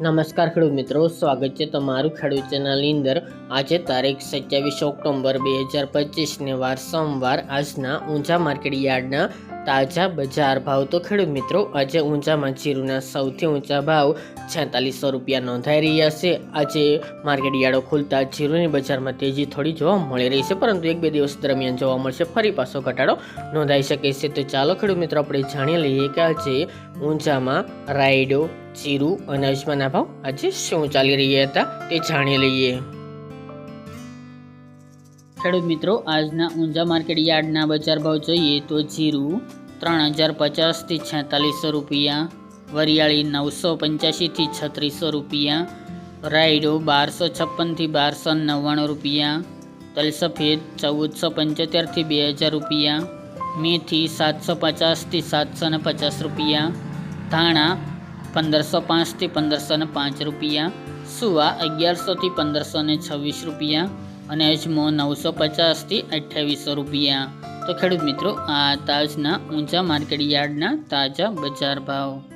નમસ્કાર ખેડૂત મિત્રો, સ્વાગત છે તમારું ખેડૂત ચેનલની અંદર. આજે તારીખ સત્યાવીસ ઓક્ટોબર બે હજાર પચીસને વાર, સોમવાર આજના ઊંચા માર્કેટ યાર્ડના તાજા બજાર ભાવ તો ખેડૂત મિત્રો આજે ઊંચામાં જીરુના સૌથી ઊંચા ભાવ છેતાલીસો રૂપિયા નોંધાઈ રહ્યા છે. આજે માર્કેટ યાર્ડો ખુલતા જીરુની બજારમાં તેજી થોડી જોવા મળી રહી છે, પરંતુ એક બે દિવસ દરમિયાન જોવા મળશે, ફરી પાછો ઘટાડો નોંધાઈ શકે છે. તો ચાલો ખેડૂત મિત્રો, આપણે જાણી લઈએ કે આજે ઊંચામાં રાયડો, જીરું અને અજમાના ભાવ આજે શું ચાલી રહ્યા હતા તે જાણી લઈએ. ખેડૂત મિત્રો, આજના ઊંઝા માર્કેટ યાર્ડના બજાર ભાવ જોઈએ તો જીરું ત્રણ હજાર પચાસથી છેતાલીસો રૂપિયા, વરિયાળી નવસો પંચ્યાસીથી છત્રીસો રૂપિયા, રાયડો બારસો છપ્પનથી બારસો નવ્વાણું રૂપિયા તલ સફેદ ચૌદસો પંચોતેરથી બે હજાર રૂપિયા, મેથી સાતસો પચાસથી સાતસો ને પચાસ રૂપિયા, ધાણા પંદરસો પાંચથી પંદરસો ને પાંચ રૂપિયા, સુવા અગિયારસોથી પંદરસો ને છવ્વીસ રૂપિયા અને અજમો નવસો પચાસથી અઠ્યાવીસો રૂપિયા. તો ખેડૂત મિત્રો, આ તાજના ઊંચા માર્કેટ યાર્ડના તાજા બજાર ભાવ.